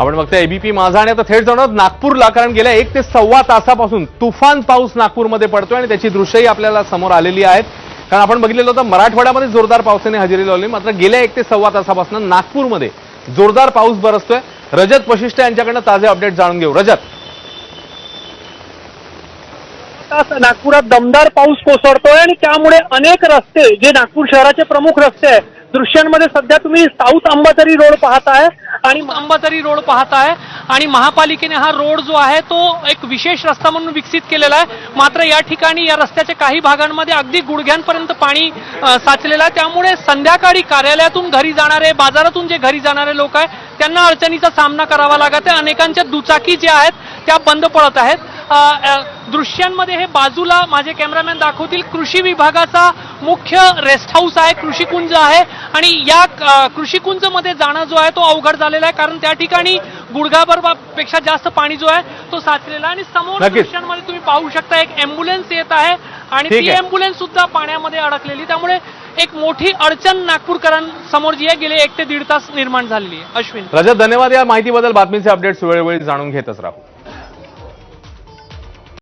आपण बघतोय एबीपी माझा आणि आता थेट जाणार नागपूरला कारण गेल्या एक ते सव्वा तासापासून तुफान पाऊस नागपूरमध्ये पडतोय आणि त्याची दृश्यही आपल्याला समोर आलेली आहेत. कारण आपण बघितलेलं होतं मराठवाड्यामध्ये जोरदार पावसाने हजेरी लावली. मात्र गेल्या एक ते सव्वा तासापासून नागपूरमध्ये जोरदार पाऊस बरसतोय. रजत वशिष्ठ यांच्याकडनं ताजे अपडेट जाणून घेऊ. रजत. तास नागपुरात दमदार पाऊस कोसळतोय आणि त्यामुळे अनेक रस्ते जे नागपूर शहराचे प्रमुख रस्ते आहेत दृश्यांमध्ये सध्या तुम्ही साऊथ अंबाझरी रोड पाहताय. आणि अंबाझरी रोड पाहत आहे आणि महापालिकेने हा रोड जो आहे तो एक विशेष रस्ता म्हणून विकसित केलेला आहे. मात्र या ठिकाणी या रस्त्याच्या काही भागांमध्ये अगदी गुडघ्यांपर्यंत पाणी साचलेलं आहे. त्यामुळे संध्याकाळी कार्यालयातून घरी जाणारे बाजारातून जे घरी जाणारे लोक आहेत त्यांना अडचणीचा सामना करावा लागत आहे. अनेकांच्या दुचाकी ज्या आहेत त्या बंद पडत आहेत. दृश्यांमध्ये हे बाजूला माझे कॅमेरामॅन दाखवतील. कृषी विभागाचा मुख्य रेस्ट हाऊस आहे कृषी कुंज आहे आणि या अ, कृषी कुंजमध्ये जाणं जो आहे तो अवघड झालेला आहे. कारण त्या ठिकाणी गुडघाभरपेक्षा जास्त पाणी जो आहे तो साचलेला आहे. आणि समोर. दृश्यांमध्ये तुम्ही पाहू शकता एक अँब्युलन्स येत आहे आणि ती. अँब्युलन्स सुद्धा पाण्यामध्ये अडकलेली. त्यामुळे एक मोठी अडचण नागपूरकरांसमोर जी आहे गेले एक ते दीड तास निर्माण झालेली आहे. अश्विन. रजत धन्यवाद. या माहितीबद्दल बातमीचे अपडेट्स वेळोवेळी जाणून घेतच राहू.